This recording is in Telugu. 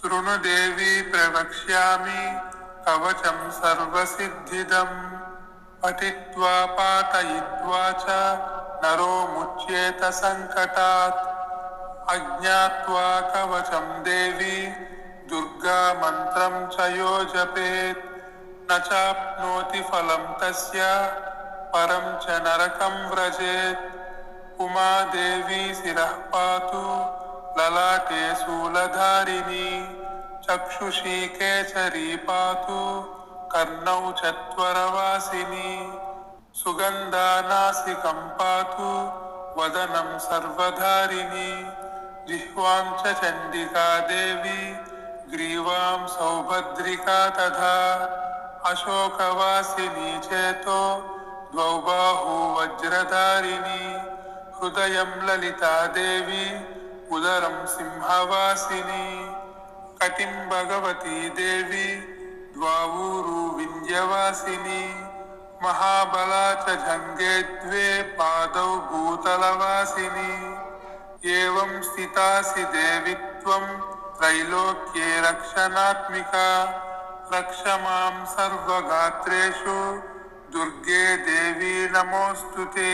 శృణు దేవి ప్రవక్ష్యామి కవచం సర్వసిద్ధిదం పఠిత్వా పాఠయిత్వా చ నరో ముచ్యేత సంకటాత్ అజ్ఞాత్వా కవచం దేవి దుర్గా మంత్రం చ యో జపేత్ నాప్నోతి ఫలం తస్య పరం చ నరకం వ్రజేత్ ఉమాదేవి శిరః పాతు ललाटे शूलधारिणी चक्षुषी केचरी पातु कर्णौ चत्वरवासिनी सुगन्धानासिकं पातु वदनं सर्वधारिणी जिह्वां च चण्डिका देवी ग्रीवां सौभद्रिका तथा अशोकवासिनी चेतो द्वौ बाहू वज्रधारिणी हृदयं ललिता देवी ఉదరం సింహవాసిని కటిం భగవతీ దేవి ద్వావూరు వింధ్యవాసిని మహాబలా చ జంగే ద్వే పాదౌ భూతలవాసిని ఏం స్థితాసి దేవి త్వం త్రైలోక్యే రక్షణాత్మిక రక్ష మాం సర్వగాత్రేషు దుర్గే దేవి నమోస్తుతే